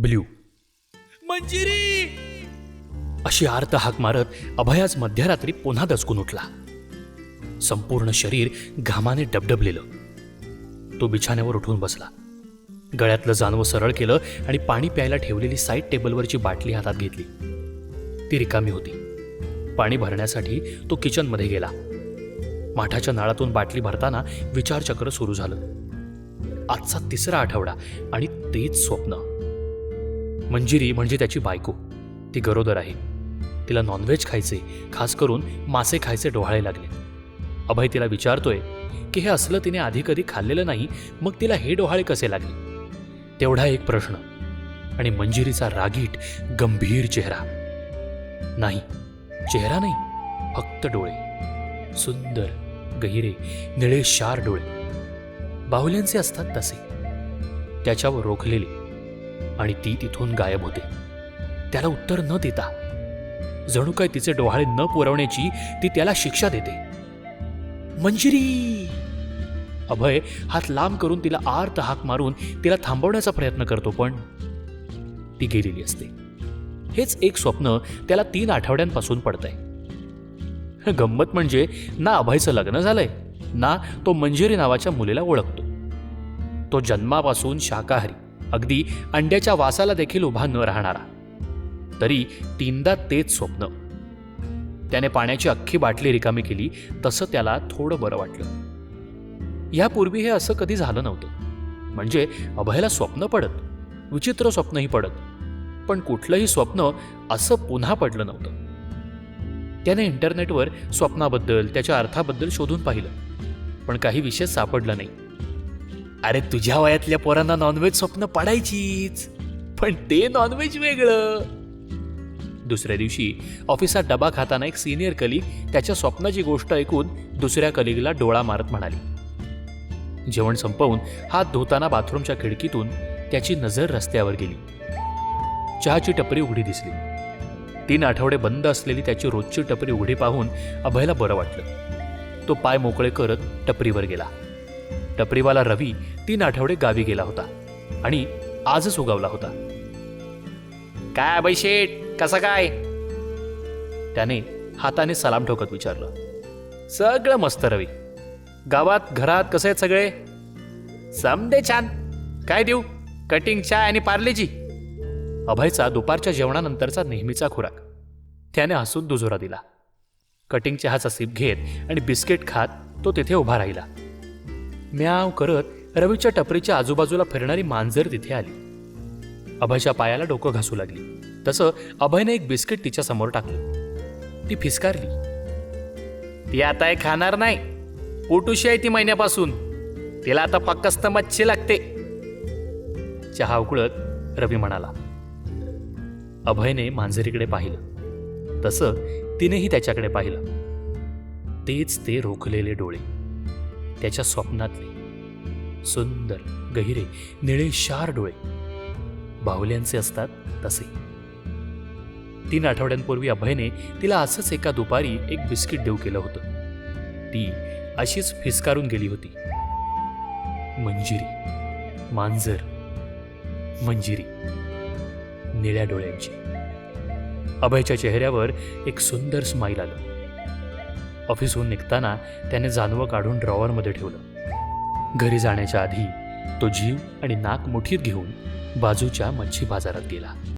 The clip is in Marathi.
ब्ल्यू मंजिरी! अशी आर्त हाक मारत अभयाच मध्यरात्री पुन्हा दचकून उठला. संपूर्ण शरीर घामाने डबडबलेलं. तो बिछाण्यावर उठून बसला. गळ्यातलं जानवं सरळ केलं आणि पाणी प्यायला ठेवलेली साईड टेबलवरची बाटली हातात घेतली. ती रिकामी होती. पाणी भरण्यासाठी तो किचनमध्ये गेला. माठाच्या नाळातून बाटली भरताना विचारचक्र सुरू झालं. आजचा तिसरा आठवडा आणि तेच स्वप्न. मंजिरी म्हणजे त्याची बायको. ती गरोदर आहे. तिला नॉनव्हेज खायचे खास करून मासे खायचे डोहाळे लागले. अभय तिला विचारतोय की हे असलं तिने आधी कधी खाल्लेलं नाही मग तिला हे डोहाळे कसे लागले? तेवढा एक प्रश्न. आणि मंजिरीचा रागीट गंभीर चेहरा. नाही चेहरा नाही फक्त डोळे. सुंदर गहिरे निळे शार डोळे. बाहुल्यांचे असतात तसे. त्याच्यावर रोखलेले आणि ती तिथून गायब होते. त्याला उत्तर न देता जणू काय तिचे डोहाळे न पुरवण्याची ती त्याला शिक्षा देते. मंजिरी! अभय हात लांब करून तिला आर्त हाक मारून तिला थांबवण्याचा प्रयत्न करतो पण ती गेलेली असते. हेच एक स्वप्न त्याला तीन आठवड्यांपासून पडतंय. गंमत म्हणजे ना अभयचं लग्न झालंय ना तो मंजिरी नावाच्या मुलीला ओळखतो. तो जन्मापासून शाकाहारी. अगदी अंड्याच्या वासाला देखील उभा न राहणारा. तरी तीनदा तेच स्वप्न. त्याने पाण्याची अख्खी बाटली रिकामी केली तसं त्याला थोडं बरं वाटलं. यापूर्वी हे असं कधी झालं नव्हतं. म्हणजे अभयला स्वप्न पडत विचित्र स्वप्नही पडत. पण कुठलंही स्वप्न असं पुन्हा पडलं नव्हतं. त्याने इंटरनेटवर स्वप्नाबद्दल त्याच्या अर्थाबद्दल शोधून पाहिलं. पण काही विशेष सापडलं नाही. अरे तुझ्या वयातल्या पोरांना नॉनव्हेज स्वप्न पडायचीच. पण ते नॉनव्हेज वेगळं. दुसऱ्या दिवशी ऑफिसात डबा खाताना एक सिनियर कलिग त्याच्या स्वप्नाची गोष्ट ऐकून दुसऱ्या कलिगला डोळा मारत म्हणाली. जेवण संपवून हात धुताना बाथरूमच्या खिडकीतून त्याची नजर रस्त्यावर गेली. चहाची टपरी उघडी दिसली. तीन आठवडे बंद असलेली त्याची रोजची टपरी उघडी पाहून अभयला बरं वाटलं. तो पाय मोकळे करत टपरीवर गेला. टपरीवाला रवी तीन आठवडे गावी गेला होता आणि आजच उगावला होता. काय शेठ कसं काय? त्याने हाताने सलाम ठोकत विचारलं. सगळं मस्त रवी. गावात घरात कसे आहेत सगळे? समदे छान. काय देऊ? कटिंग चहा आणि पार्लेजी. अभयचा दुपारच्या जेवणानंतरचा नेहमीचा खुराक. त्याने हसून दुजोरा दिला. कटिंग चहाचा सिप घेत आणि बिस्किट खात तो तिथे उभा राहिला. म्याव करत रवीच्या टपरीच्या आजूबाजूला फिरणारी मांजर तिथे आली. अभयच्या पायाला डोकं घासू लागली. तसं अभयने एक बिस्किट तिच्या समोर टाकलं. ती फिसकारली. ती आता हे खाणार नाही. पोटुशी आहे ती महिन्यापासून. तिला आता पक्कस्त मच्छी लागते. चहा उकळत रवी म्हणाला. अभयने मांजरीकडे पाहिलं. तसं तिनेही त्याच्याकडे पाहिलं. तेच ते रोखलेले डोळे. त्याच्या स्वप्नातले. सुंदर गहिरे निळे शार डोळे. बाहुल्यांचे असतात तसे. तीन आठवड्यांपूर्वी अभयने तिला असंच एका दुपारी एक बिस्किट देऊ केलं होतं. ती अशीच फिसकारून गेली होती. मंजिरी मांजर मंजिरी निळ्या डोळ्यांची. अभयच्या चेहऱ्यावर एक सुंदर स्माईल आलं. ऑफिसहून निघताना त्याने जानवं काढून ड्रॉवरमध्ये ठेवलं. घरी जाण्याच्या आधी तो जीव आणि नाक मुठीत घेऊन बाजूच्या मच्छी बाजारात गेला.